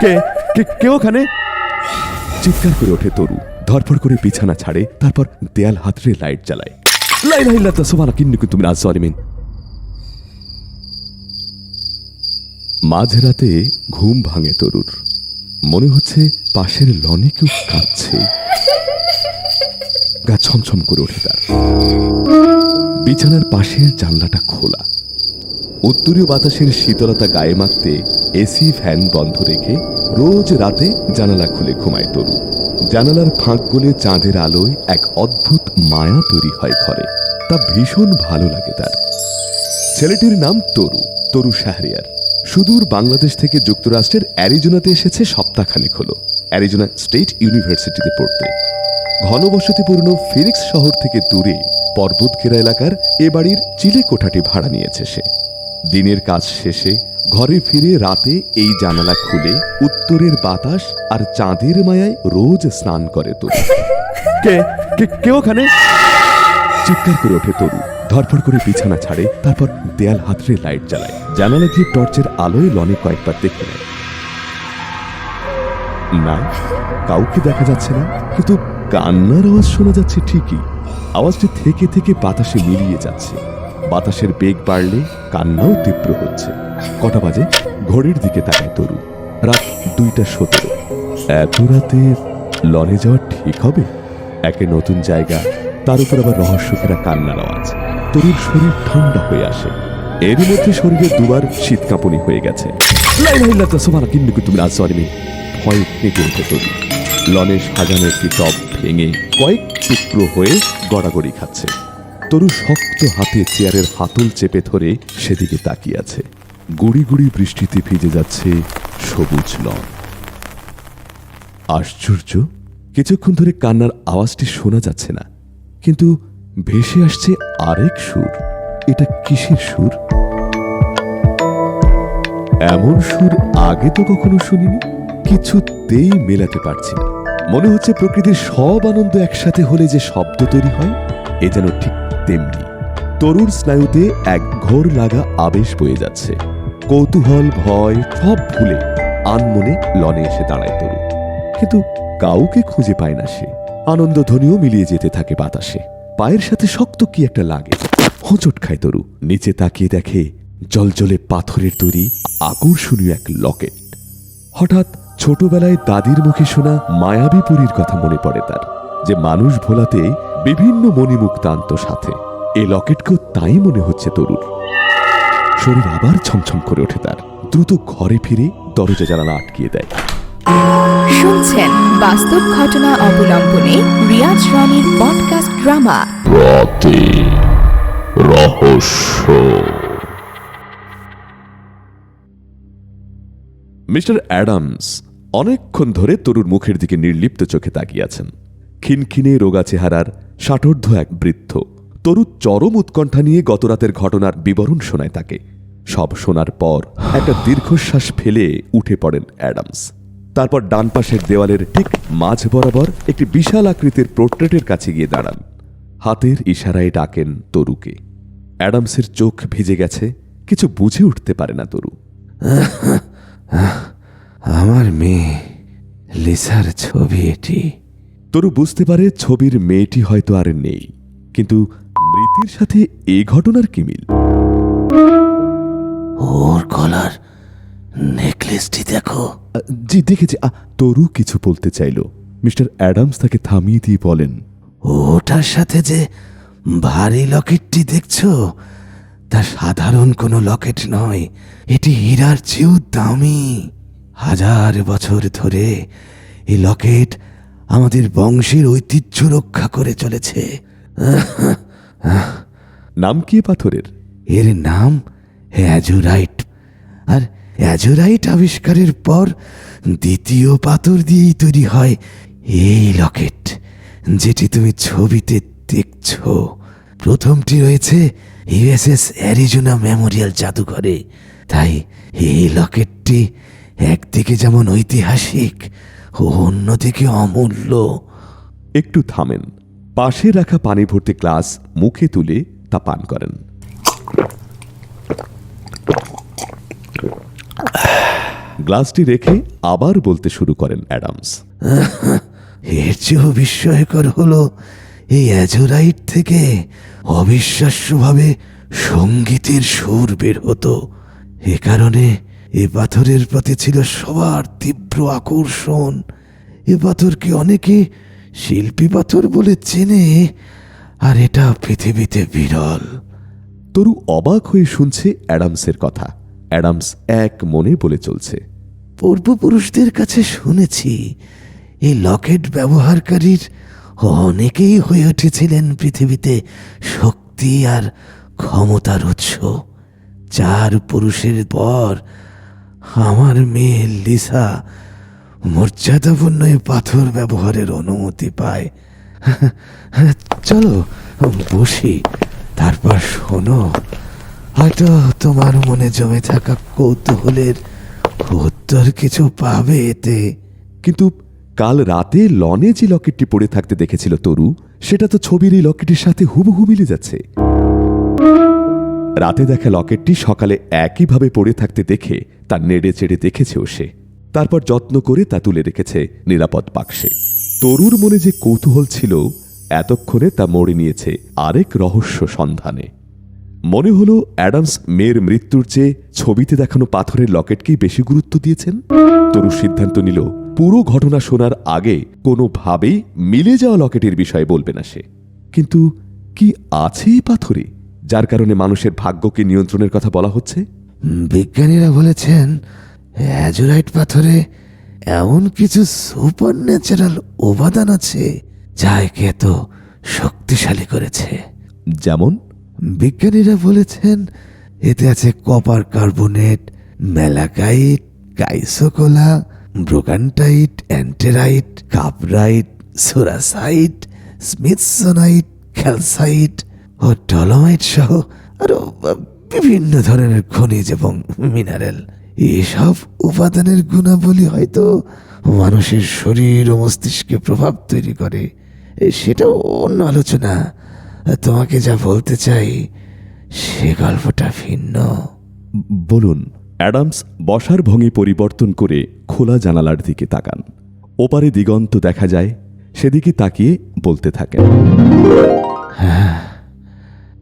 কে? কে কে ওখানে? চিৎকার করে ওঠে তরু। ধরফর করে বিছানা ছাড়ে, তারপর দেয়াল হাতড়ে লাইট জ্বালায়। লাই লাই লাতা সোমানা কিন্নুকু তুমি আজ সলিমিন মাঝরাতে ঘুম ভাঙে তরুর। মনে হচ্ছে পাশের লনে কেউ কাঁদছে। গা ছমছম করে ওঠে তার। বিছানার পাশের জানলাটা খোলা। উত্তরীয় বাতাসের শীতলতা গায়ে মাখতে এসি ফ্যান বন্ধ রেখে রোজ রাতে জানালা খুলে ঘুমায় তরু। জানালার ফাঁক গলে চাঁদের আলোয় এক অদ্ভুত মায়া তৈরি হয় ঘরে। তা ভীষণ ভালো লাগে তার। ছেলেটির নাম তরু তরু শাহরিয়ার। সুদূর বাংলাদেশ থেকে যুক্তরাষ্ট্রের অ্যারিজোনাতে এসেছে সপ্তাহখানেক হলো, অ্যারিজোনা স্টেট ইউনিভার্সিটিতে পড়তে। ঘনবসতিপূর্ণ ফিনিক্স শহর থেকে দূরে পর্বত ঘেরা এলাকার এ বাড়ির চিলে কোঠাটি ভাড়া নিয়েছে সে। দিনের কাজ শেষে ঘরে ফিরে রাতে এই জানালা খুলে উত্তরের বাতাস আর চাঁদের মায়ায় রোজ স্নান করে তরু। কে? কে- কে ওখানে? চিৎকার করে ওঠে তরু। ধরফর করে বিছানা ছাড়ে তারপর দেয়াল হাতড়ে লাইট জ্বালায়। জানালা দিয়ে টর্চের আলোয় লনে কয়েকবার দেখে নেয় না কাউকে দেখা যাচ্ছে না কিন্তু কান্নার আওয়াজ শোনা যাচ্ছে ঠিকই। আওয়াজটি থেকে থেকে বাতাসে মিলিয়ে যাচ্ছে। বাতাসের বেগ বাড়লে কান্নাও তীব্র হচ্ছে। কটা বাজে? ঘড়ির দিকে তাকায় তরু। রাত দুইটা সতেরো। এত রাতে লনে যাওয়া ঠিক হবে? একে নতুন জায়গা, তার উপর আবার রহস্যকেরা কান্নার আওয়াজ। তরুর শরীর ঠান্ডা হয়ে আসে। এরই মধ্যে শরীরে দুবার শীত কাঁপুনি হয়ে গেছে। ভয়ে কেঁপে ওঠে তরু। লনে সাজানো একটি টপ ভেঙে কয়েক টুকরো হয়ে গড়াগড়ি খাচ্ছে। তরু শক্ত হাতে চেয়ারের হাতল চেপে ধরে সেদিকে তাকিয়ে আছে। গুড়ি গুড়ি বৃষ্টিতে ভিজে যাচ্ছে সবুজ লন। আশ্চর্য, কিছুক্ষণ ধরে কান্নার আওয়াজটি শোনা যাচ্ছে না, কিন্তু ভেসে আসছে আরেক সুর। এটা কিসের সুর? এমন সুর আগে তো কখনো শুনিনি, কিছুতেই মেলাতে পারছি না। মনে হচ্ছে প্রকৃতির সব আনন্দ একসাথে হলে যে শব্দ তৈরি হয়, এ যেন ঠিক তেমনি তরুর স্নায়ুতে এক ঘোর লাগা আবেশ বয়ে যাচ্ছে। কৌতূহল, ভয়, সব ভুলে আনমনে লনে এসে দাঁড়ায় তরু কিন্তু কাউকে খুঁজে পায় না সে। আনন্দ ধ্বনিও মিলিয়ে যেতে থাকে বাতাসে। পায়ের সাথে শক্ত কি একটা লাগে। হোঁচট খায় তরু। নিচে তাকিয়ে দেখে জলজলে পাথরের তৈরি আকর্ষণীয় এক লকেট। হঠাৎ ছোটবেলায় দাদির মুখে শোনা মায়াবী পুরীর কথা মনে পড়ে তার। যে মানুষ ভোলাতে বিভিন্ন মণিমুক্ত আনত সাথে। এ লকেটকেও তাই মনে হচ্ছে তরুর। শরীর আবার ছমছম করে ওঠে তার। দ্রুত ঘরে ফিরে দরজা জানালা আটকিয়ে দেয়। শুনছেন বাস্তব ঘটনা অবলম্বনে রিয়াজ রনির পডকাস্ট ড্রামা রাতে রহস্য। মিস্টার অ্যাডামস অনেকক্ষণ ধরে তরুর মুখের দিকে নির্লিপ্ত চোখে তাকিয়ে আছেন। খিনখিনে রোগা চেহারার ষাটোর্ধ এক বৃদ্ধ। তরু চরম উৎকণ্ঠা নিয়ে গতরাতের ঘটনার বিবরণ শোনায় তাকে। সব শোনার পর একটা দীর্ঘশ্বাস ফেলে উঠে পড়েন অ্যাডামস। তারপর ডান পাশের দেওয়ালের ঠিক মাঝ বরাবর একটি বিশাল আকৃতির পোর্ট্রেটের কাছে গিয়ে দাঁড়ান। হাতের ইশারায় ডাকেন তরুকে। অ্যাডামসের চোখ ভিজে গেছে, কিছু বুঝে উঠতে পারে না তরু। আমার মেয়ে লিসার ছবি এটি। তরু বুঝতে পারে ছবির মেয়েটি হয়তো আর নেই। কিন্তু মৃতির সাথে এ ঘটনার কি মিল? ওর গলার নেকলেসটি দেখো। জি দেখেছি। আ, তরু কিছু বলতে চাইল। মিস্টার অ্যাডামস তাকে থামিয়ে দিয়ে বলেন ওটার সাথে যে ভারী লকেটটি দেখছ তা সাধারণ কোনো লকেট নয়। এটি হীরার চেয়েও দামি। হাজার বছর ধরে এই লকেট আমাদের বংশের ঐতিহ্য রক্ষা করে চলেছে। নাম কি পাথরের? এর নাম অ্যাজুরাইট। আর অ্যাজুরাইট আবিষ্কারের পর দ্বিতীয় পাথর দিয়েই তৈরি হয় এই লকেট যেটি তুমি ছবিতে দেখছ। প্রথমটি রয়েছে ইউএসএস অ্যারিজোনা মেমোরিয়াল জাদুঘরে। তাই এই লকেটটি একদিকে যেমন ঐতিহাসিক অন্যদিকে অমূল্য। একটু থামেন। পাশে রাখা পানি ভর্তি গ্লাস মুখে তুলে তা পান করেন। গ্লাসটি রেখে আবার বলতে শুরু করেন অ্যাডামস। এর চেয়েও বিস্ময়কর হলো এই অ্যাজোরাইট থেকে অবিশ্বাস্যভাবে সঙ্গীতের সুর বের হতো। এ কারণে এ পাথরের প্রতি ছিল সবার তীব্র আকর্ষণ। এ পাথরকে অনেকে শিল্পী পাথর বলে চেনে আর এটা পৃথিবীতে বিরল। তরু অবাক হয়ে শুনছে অ্যাডামসের কথা। অ্যাডামস এক মনে বলে চলছে। পূর্বপুরুষদের কাছে শুনেছি এই লকেট ব্যবহারকারীর অনেকেই হয়ে উঠেছিলেন পৃথিবীতে শক্তি আর ক্ষমতার উৎস। চার পুরুষের পর আমার মেয়ে লিসা মর্যাদাপূর্ণ এই পাথর ব্যবহারের অনুমতি পায়। চলো, বসি। তারপর শোনো, হয়তো তোমার মনে জমে থাকা কৌতূহলের উত্তর কিছু পাবে এতে। কিন্তু কাল রাতে লনে যে লকেটটি পড়ে থাকতে দেখেছিল তরু, সেটা তো ছবির এই লকেটের সাথে হুবহু মিলে যাচ্ছে। রাতে দেখা লকেটটি সকালে একইভাবে পড়ে থাকতে দেখে তার নেড়ে চেড়ে দেখেছেও সে। তারপর যত্ন করে তা তুলে রেখেছে নিরাপদ বাক্সে। তরুর মনে যে কৌতূহল ছিল, এতক্ষণে তা মরে নিয়েছে আরেক রহস্য সন্ধানে। মনে হলো অ্যাডামস মেয়ের মৃত্যুর চেয়ে ছবিতে দেখানো পাথরের লকেটকেই বেশি গুরুত্ব দিয়েছেন। তরু সিদ্ধান্ত নিল, পুরো ঘটনা শোনার আগে কোনোভাবেই মিলে যাওয়া লকেটের বিষয়ে বলবে না সে। কিন্তু কি আছে এই পাথরে? যার কারণে মানুষের ভাগ্যকে নিয়ন্ত্রণের কথা বলা হচ্ছে? বিজ্ঞানীরা বলেছেন অ্যাজোরাইট পাথরে এমন কিছু সুপার ন্যাচারাল উপাদান আছে যা একে এত শক্তিশালী করেছে। যেমন? বিজ্ঞানীরা বলেছেন এতে আছে copper carbonate malachite chrysocolla brochantite antlerite cuprite rosasite smithsonite calcite ও ডলোমাইট সহ আরও বিভিন্ন ধরনের খনিজ এবং মিনারেল। এসব উপাদানের গুণাবলী হয়তো মানুষের শরীর ও মস্তিষ্কে প্রভাব তৈরি করে। সেটাও অন্য আলোচনা। তোমাকে যা বলতে চাই সে গল্পটা ভিন্ন। বলুন অ্যাডামস বসার ভঙ্গি পরিবর্তন করে খোলা জানালার দিকে তাকান। ওপারে দিগন্ত দেখা যায় সেদিকে তাকিয়ে বলতে থাকেন।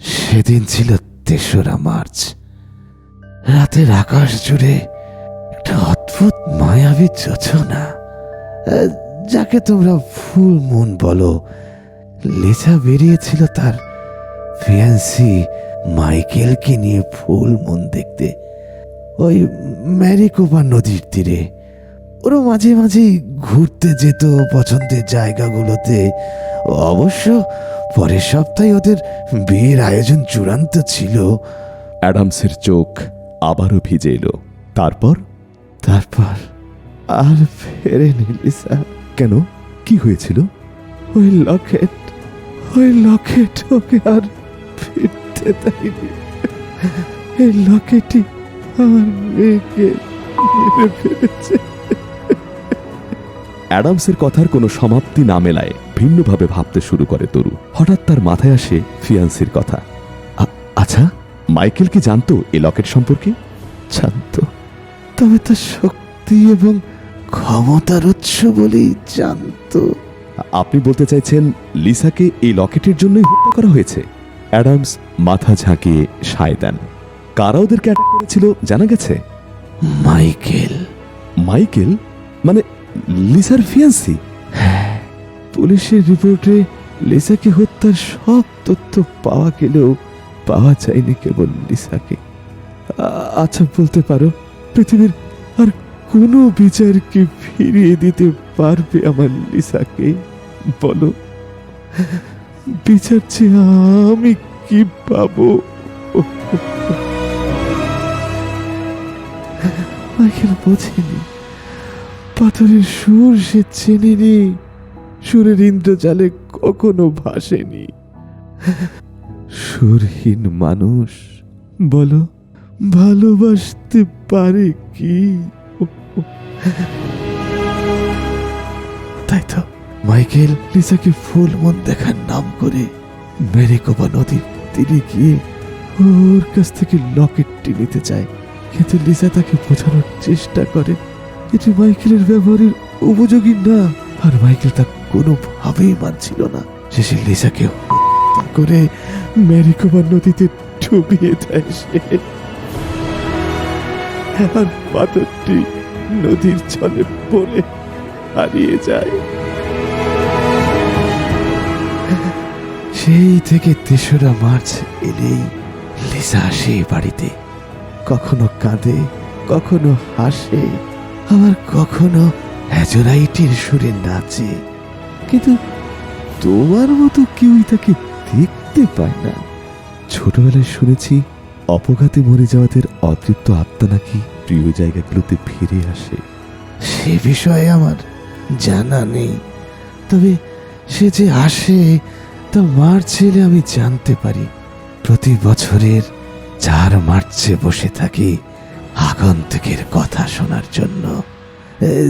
সেদিন ছিল তেসরা মার্চ। রাতের আকাশ জুড়ে একটা অদ্ভুত মায়াবী যোজনা যাকে তোমরা ফুল মুন বলো। লেজা বেরিয়েছিল তার ফিয়ান্সি মাইকেলকে নিয়ে ফুল মুন দেখতে। ওই ম্যারিকোপা নদীর তীরে। ওরা মাঝে মাঝে ঘুরতে যেত পছন্দের জায়গাগুলোতে। অবশ্য পরের সপ্তাহে ওদের বিয়ের আয়োজন চূড়ান্ত ছিল। অ্যাডামসের চোখ আবারও ভিজে এলো। তারপর? তারপর আর ফেরেনি লিসা কেন? কি হয়েছিল? ওই লকেট ওই লকেট ওকে আর ফিরতে দেয়নি। এই লকেটই আমার মেয়েকে মেরে ফেলেছে। অ্যাডামসের কথার কোনো সমাপ্তি না মেলায় ভিন্নভাবে ভাবতে শুরু করে তরু। হঠাৎ তার মাথায় আসে ফিয়ান্সির কথা। আচ্ছা মাইকেল কি জানতো এ লকেট সম্পর্কে? জানতো। তবে তার শক্তি এবং ক্ষমতার উৎস বলেই জানতো। আপনি বলতে চাইছেন লিসাকে এই লকেটের জন্যই হত্যা করা হয়েছে? অ্যাডামস মাথা ঝাঁকিয়ে সায় দেন। কারা ওদেরকে অ্যাটাক করেছিল জানা গেছে? মাইকেল। মাইকেল? মানে লিসার ফিয়ান্সি? পুলিশের রিপোর্টে লিসাকে হত্যার সব তথ্য পাওয়া গেলেও পাওয়া যায়নি কেবল লিসাকে আচ্ছা বলতে পারো, পৃথিবীর আর কোনো বিচারকে ফিরিয়ে দিতে পারবে আমার লিসাকে বলো, বিচার চেয়ে আমি কি পাবো? মাইকেল বোঝেনি। পাথরের সুর সে চেনেনি। সুরের ইন্দ্রজালে কখনো ভাসেনি। সুরহীন মানুষ, বলো, ভালোবাসতে পারে কি? তাই তো। মাইকেল, লিসাকে ফুল মন দেখার নাম করে মেরিকোবা নদীর তীরে গিয়ে ওর কাছ থেকে লকেটটি নিতে চায়। কিন্তু লিসা তাকে বোঝানোর চেষ্টা করে এটি মাইকেলের ব্যবহারের উপযোগী না। আর মাইকেল তা কোনোভাবেই মানছিল না। শেষে লিসাকে হত্যা করে ম্যারিকোবার নদীতে ডুবিয়ে দেয় সে। আর পাথরটি নদীর জলে পড়ে হারিয়ে যায়। সেই থেকে তেসরা মার্চ এলেই লিসা আসে বাড়িতে। কখনো কাঁদে, কখনো হাসে। আবার কখনো হ্যাজোরাইটের সুরে নাচে। কিন্তু তোমার মতো কেউই তাকে দেখতে পায় না। ছোটবেলায় শুনেছি, অপঘাতে মরে যাওয়াদের অতৃপ্ত আত্মা নাকি প্রিয় জায়গাগুলোতে ফিরে আসে। সে বিষয়ে আমার জানা নেই। তবে সে যে আসে, তা মার্চেলে আমি জানতে পারি। প্রতি বছরের চার মার্চে বসে থাকি। আগন্তুকের কথা শোনার জন্য।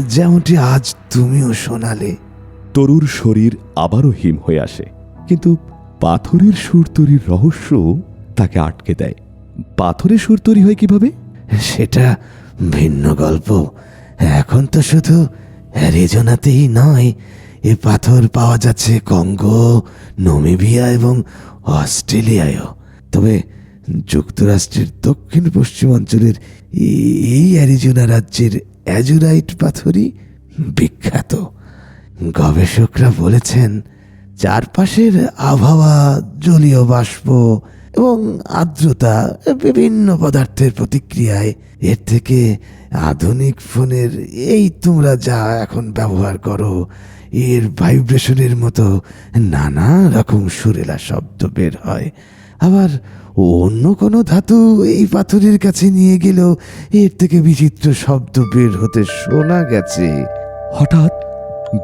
যেমনটি আজ তুমিও শোনালে। তরুর শরীর আবারও হিম হয়ে আসে কিন্তু পাথরের সুর তৈরির রহস্য তাকে আটকে দেয়। পাথরের সুর তৈরি হয় কীভাবে? সেটা ভিন্ন গল্প। এখন তো শুধু অ্যারিজোনাতেই নয় এ পাথর পাওয়া যাচ্ছে কঙ্গো নমিবিয়া এবং অস্ট্রেলিয়ায়ও। তবে যুক্তরাষ্ট্রের দক্ষিণ পশ্চিমাঞ্চলের এই- অ্যারিজোনা রাজ্যের অ্যাজুরাইট পাথরই বিখ্যাত। গবেষকরা বলেছেন, চারপাশের আবহাওয়া, জলীয় বাষ্প এবং আর্দ্রতা বিভিন্ন পদার্থের প্রতিক্রিয়ায়, এর থেকে আধুনিক ফোনের এই তোমরা যা এখন ব্যবহার করো, এর ভাইব্রেশনের মতো নানা রকম সুরেলা শব্দ বের হয়। আবার অন্য কোনো ধাতু এই পাথরের কাছে নিয়ে গেলেও এর থেকে বিচিত্র শব্দ বের হতে শোনা গেছে। হঠাৎ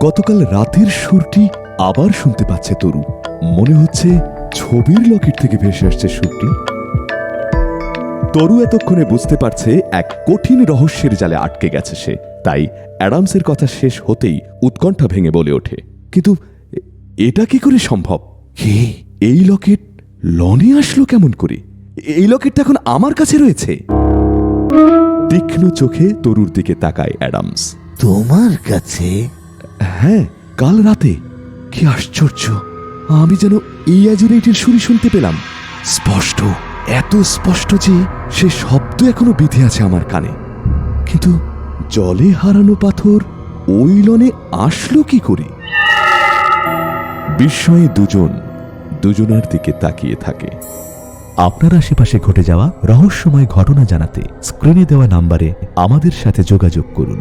গতকাল রাতের সুরটি আবার শুনতে পাচ্ছে তরু। মনে হচ্ছে ছবির লকেট থেকে ভেসে আসছে সুরটি। তরু এতক্ষণে বুঝতে পারছে এক কঠিন রহস্যের জালে আটকে গেছে সে। তাই অ্যাডামসের কথা শেষ হতেই উৎকণ্ঠা ভেঙে বলে ওঠে। কিন্তু এটা কি করে সম্ভব? এই লকেট লনে আসলো কেমন করে? এই লকেটটা এখন আমার কাছে রয়েছে। তীক্ষ্ণ চোখে তরুর দিকে তাকায় অ্যাডামস। তোমার কাছে? হ্যাঁ কাল রাতে। কি আশ্চর্য আমি যেন এই অ্যাজুরেটের সুরি শুনতে পেলাম। স্পষ্ট এত স্পষ্ট যে সে শব্দ এখনও বিধে আছে আমার কানে। কিন্তু জলে হারানো পাথর ওই লনে আসলো কি করে? বিস্ময়ে দুজন দুজনার দিকে তাকিয়ে থাকে। আপনার আশেপাশে ঘটে যাওয়া রহস্যময় ঘটনা জানাতে স্ক্রিনে দেওয়া নাম্বারে আমাদের সাথে যোগাযোগ করুন।